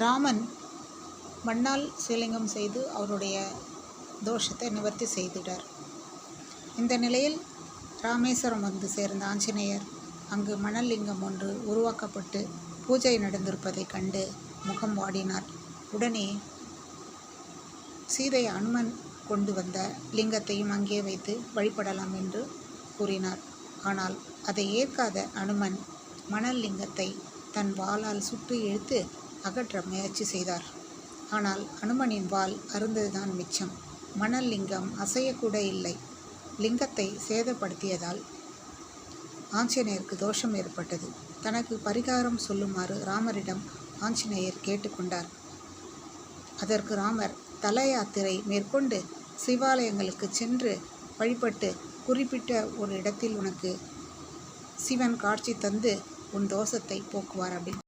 ராமன் மண்ணால் சிவலிங்கம் செய்து அவருடைய தோஷத்தை நிவர்த்தி செய்திடார் இந்த நிலையில் ராமேஸ்வரம் வந்து சேர்ந்த ஆஞ்சநேயர் அங்கு மணல் லிங்கம் ஒன்று உருவாக்கப்பட்டு பூஜை நடந்திருப்பதைக் கண்டு முகம் வாடினார். உடனே சீதை அனுமன் கொண்டு வந்த லிங்கத்தையும் அங்கே வைத்து வழிபடலாம் என்று கூறினார். ஆனால் அதை ஏற்காத அனுமன் மணல் லிங்கத்தை தன் வாளால் சுட்டு இழுத்து அகற்ற முயற்சி செய்தார். ஆனால் அனுமனின் வாள் அருந்ததுதான் மிச்சம். மணல் லிங்கம் அசையக்கூட இல்லை. லிங்கத்தை சேதப்படுத்தியதால் ஆஞ்சநேயருக்கு தோஷம் ஏற்பட்டது. தனக்கு பரிகாரம் சொல்லுமாறு ராமரிடம் ஆஞ்சநேயர் கேட்டுக்கொண்டார் அதற்கு ராமர் தல யாத்திரை மேற்கொண்டு சிவாலயங்களுக்கு சென்று வழிபட்டு குறிப்பிட்ட ஒரு இடத்தில் உனக்கு சிவன் காட்சி தந்து உன் தோஷத்தை போக்குவார் அப்படின்னு